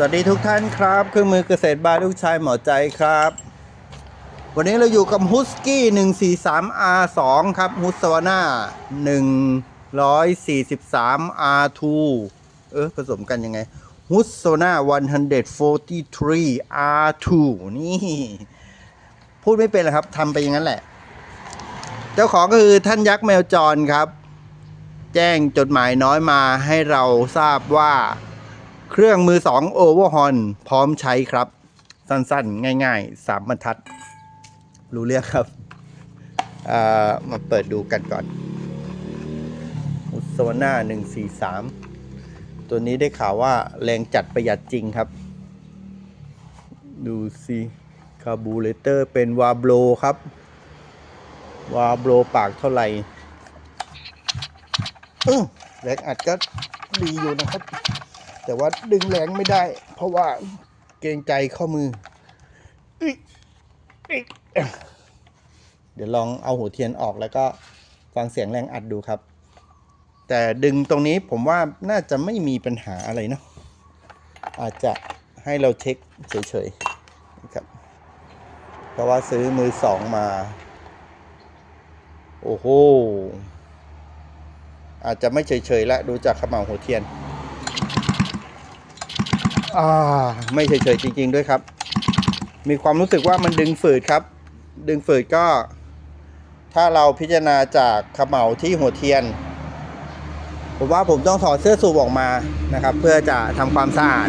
สวัสดีทุกท่านครับเครื่องมือเกษตรบ้านลูกชายหมอใจครับ วันนี้เราอยู่กับฮุสกี้ 143R2 ครับฮุสวาน่า143 R2 เออผสมกันยังไงฮุสวาน่า143 R2 นี่ พูดไม่เป็นเลยครับทำไปอย่างนั้นแหละ เจ้าของก็คือท่านยักษ์แมวจรครับ แจ้งจดหมายน้อยมาให้เราทราบว่า เครื่องมือสองโอเวอร์ฮอนพร้อมใช้ครับ สั้นๆ ง่ายๆสามบรรทัด รู้เรื่องครับอ่ามาเปิดดูกันก่อนอุสวนาหนึ่งสี่สามตัวนี้ได้ข่าวว่าแรงจัดประหยัดจริงครับ ดูสิคาบูเลเตอร์เป็นวาโบลครับ วาโบลปากเท่าไหร่อื้อแรงอัดก็ดีอยู่นะครับ แต่ว่าดึงแรงไม่ได้ เพราะว่าเกรงใจข้อมืออิ๊ะอิ๊ะเดี๋ยวลองเอาหัวเทียนออกแล้วก็ฟังเสียงแรงอัดดูครับ แต่ดึงตรงนี้ผมว่าน่าจะไม่มีปัญหาอะไรเนาะอาจจะให้เราเช็คเฉยๆนะครับ เพราะว่าซื้อมือสองมา โอ้โหอาจจะไม่เฉยๆล้วดูจากขมเหลาหัวเทียน อ่าไม่เฉยๆจริง ๆ ด้วยครับ มีความรู้สึกว่ามันดึงฝืดครับ ดึงฝืดก็ ถ้าเราพิจารณาจากขมเหลาที่หัวเทียน ผมว่าผมต้องถอดเสื้อสูบออกมานะครับ เพื่อจะทำความสะอาด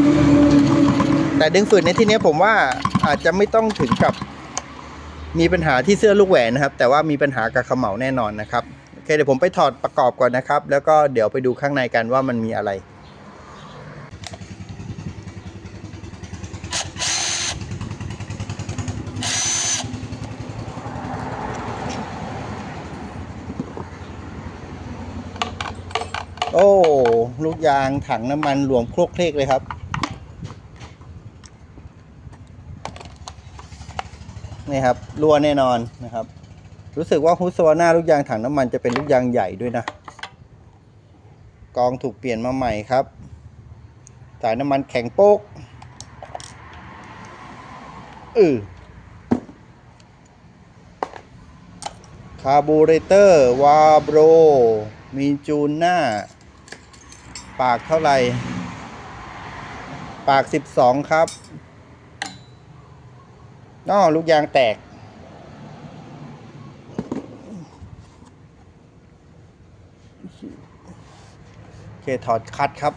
แต่ดึงฝืดในที่นี้ผมว่าอาจจะไม่ต้องถึงกับมีปัญหาที่เสื้อลูกแหวนนะครับ แต่ว่ามีปัญหากับขมเหลาแน่นอนนะครับโอเคเดี๋ยวผมไปถอดประกอบก่อนนะครับ แล้วก็เดี๋ยวไปดูข้างในกันว่ามันมีอะไร อ้ ลูกยางถังน้ำมันหลวมโครกเคลกเลยครับ นี่ครับรั่วแน่นอนนะครับ รู้สึกว่าฮุสวาน่าลูกยางถังน้ำมันจะเป็นลูกยางใหญ่ด้วยนะ กองถูกเปลี่ยนมาใหม่ครับ สายน้ำมันแข็งโป๊กอือคาร์บูเรเตอร์ วาโบรมีจูนหน้า ปากเท่าไหร่ ปากสิบสองครับน้อลูกยางแตก โอเค ถอดคัดครับ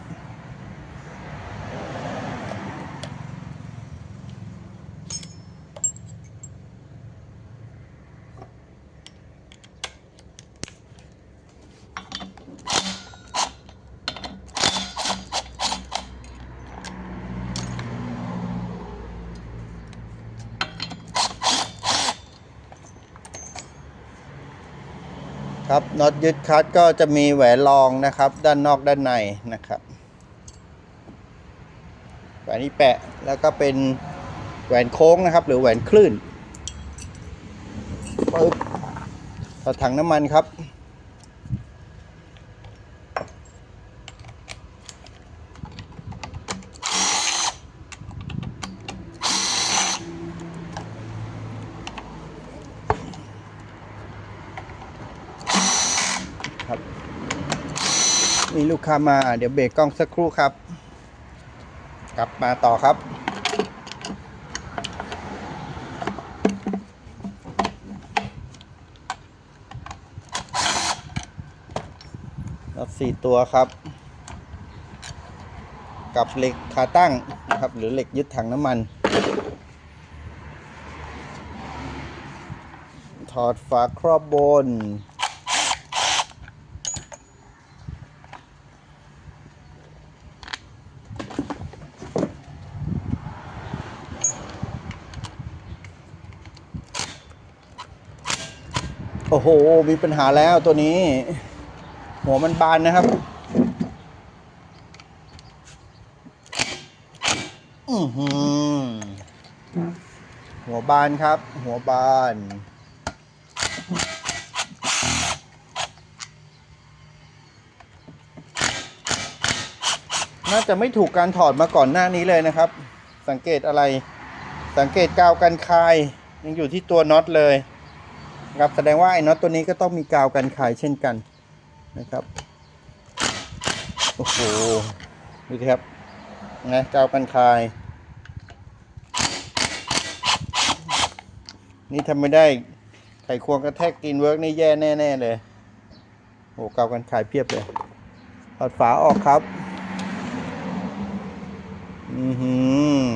ครับน็อตยึดคัดก็จะมีแหวนรองนะครับ ด้านนอกด้านในนะครับแหวนนี้แปะแล้วก็เป็นแหวนโค้งนะครับ หรือแหวนคลื่นปึ๊บต่อถังน้ำมันครับ มีลูกค้ามาเดี๋ยวเบรกกล้องสักครู่ครับ กลับมาต่อครับ รับสี่ตัวครับ กับเหล็กขาตั้งนะครับ หรือเหล็กยึดถังน้ำมัน ถอดฝาครอบบน โอ้โห มีปัญหาแล้วตัวนี้ หัวมันบานนะครับอือหือหัวบานครับ หัวบานนน่าจะไม่ถูกการถอดมาก่อนหน้านี้เลยนะครับ สังเกตอะไร สังเกตกาวกันคาย ยังอยู่ที่ตัวน็อตเลย นะครับแสดงว่าไอ้น็อตตัวนี้ก็ต้องมีกาวกันคายเช่นกันนะครับโอ้โหดูสิครับนะกาวกันคาย นี่ทำไม่ได้ไขควงกระแทกกินเวิร์กนี่แย่แน่ ๆ เลยโอ้กาวกันคายเพียบเลยถอดฝาออกครับ อือหือ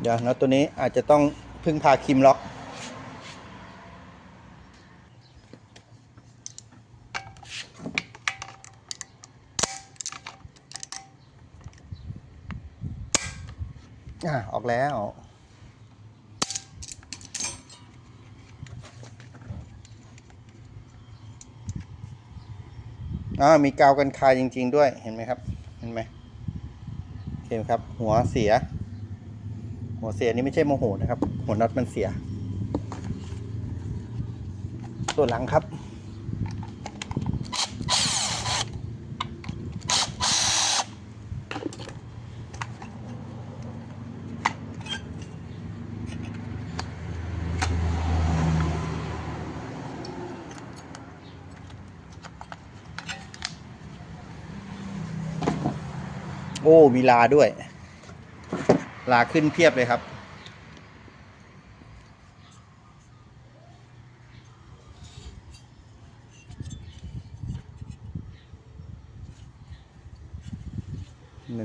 เดี๋ยวนะตัวนี้อาจจะต้องพึ่งพาคิมล็อก อะออกแล้วอ่ามีกาวกันคายจริง ๆ ด้วยเห็นไหมครับ เห็นไหมเห็นครับ หัวเสีย หัวเสียนี่ไม่ใช่โมโหนะครับ หัวน็อตมันเสียตัวหลังครับ โอ้มีลาด้วย ลาขึ้นเพียบเลยครับ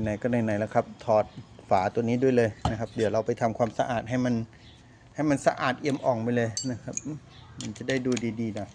ไหนๆก็ไหนๆแล้วครับ ถอดฝาตัวนี้ด้วยเลยนะครับ เดี๋ยวเราไปทำความสะอาดให้มันให้มันสะอาดเอี่ยมอ่องไปเลยนะครับ มันจะได้ดูดีๆหน่อย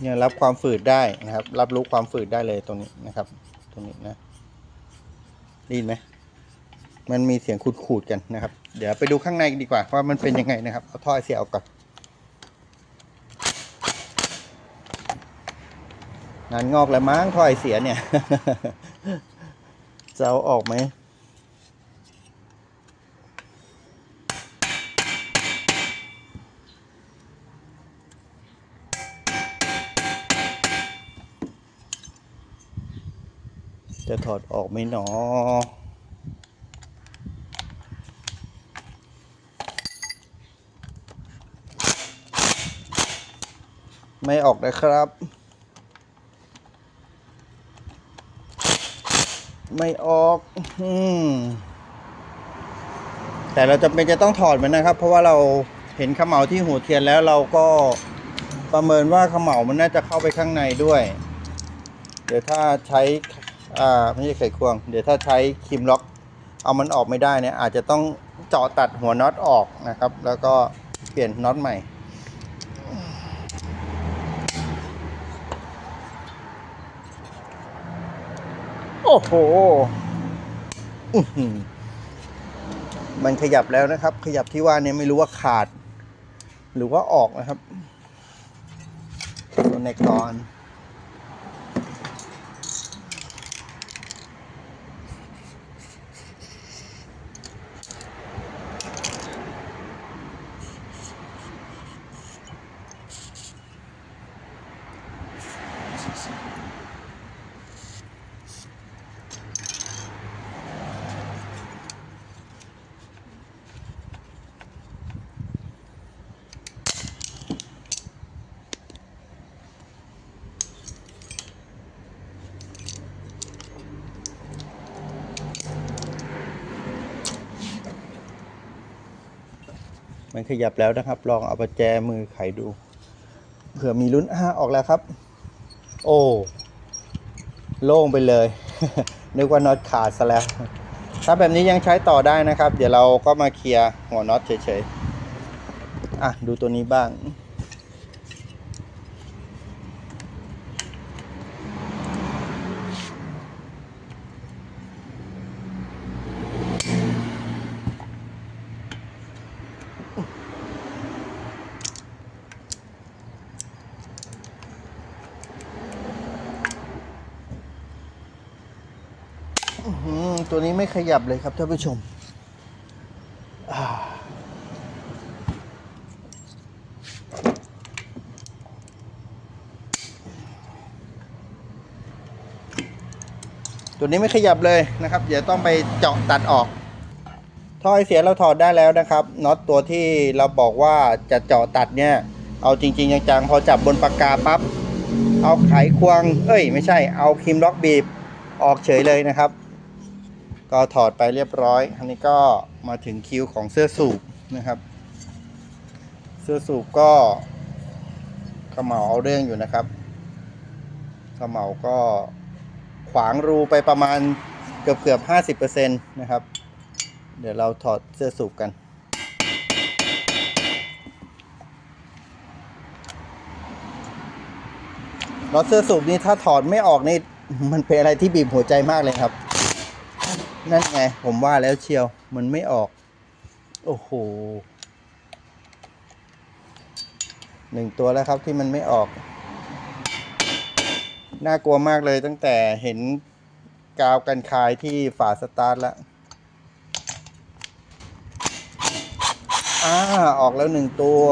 เนี่ยรับความฝืดได้นะครับ รับรู้ความฝืดได้เลยตรงนี้นะครับ ตรงนี้นะได้ยินไหมมันมีเสียงขูดๆกันนะครับ เดี๋ยวไปดูข้างในดีกว่าว่ามันเป็นยังไงนะครับ เอาท่อไอเสียออกก่อนงานงอกแล้วมั้งท่อไอเสียเนี่ยจะเอาออกไหม จะถอดออกไหมหนอ ไม่ออกนะครับ ไม่ออกอืมแต่เราจะเป็นจะต้องถอดมันนะครับ เพราะว่าเราเห็นขมเหลาที่หัวเทียนแล้วเราก็ประเมินว่าขมเหลามันน่าจะเข้าไปข้างในด้วย เดี๋ยวถ้าใช้ อ่าไม่ใช่ไขควง เดี๋ยวถ้าใช้ครีมล็อกเอามันออกไม่ได้เนี่ยอาจจะต้องเจาะตัดหัวน็อตออกนะครับ แล้วก็เปลี่ยนน็อตใหม่ โอ้โหมันขยับแล้วนะครับ ขยับที่ว่าเนี่ยไม่รู้ว่าขาด หรือว่าออกนะครับตัวในกรอน มันขยับแล้วนะครับ ลองเอาประแจมือไขดู เผื่อมีลุ้นอ่าออกแล้วครับ โอ้ โล่งไปเลย นึกว่าน็อตขาดซะแล้ว ถ้าแบบนี้ยังใช้ต่อได้นะครับ เดี๋ยวเราก็มาเคลียร์หัวน็อตเฉยๆ อะ ดูตัวนี้บ้าง ตัวนี้ไม่ขยับเลยครับท่านผู้ชม ตัวนี้ไม่ขยับเลยนะครับ เดี๋ยวต้องไปเจาะตัดออก ท่อไอเสียเราถอดได้แล้วนะครับน็อตตัวที่เราบอกว่าจะเจาะตัดเนี่ย เอาจริง ๆ จังๆ พอจับบนปากกาปั๊บ เอาไขควง เอ้ย ไม่ใช่ เอาครีมล็อกบีบออกเฉยเลยนะครับ ก็ถอดไปเรียบร้อยอันนี้ก็มาถึงคิวของเสื้อสูบนะครับ เสื้อสูบก็เขมเหาเอาเรื่องอยู่นะครับเขมเหาก็ขวางรูไปประมาณเกือบเกือบห้าสิบเปอร์เซ็นต์นะครับ เดี๋ยวเราถอดเสื้อสูบกันน็อตเสื้อสูบนี่ถ้าถอดไม่ออกนี่มันเป็นอะไรที่บีบหัวใจมากเลยครับ นั่นไง ผมว่าแล้วเชียว มันไม่ออก โอ้โหหนึ่งตัวแล้วครับที่มันไม่ออก น่ากลัวมากเลยตั้งแต่เห็นกาวกันคายที่ฝาสตาร์ทแล้วอ่าออกแล้วหนึ่งตัว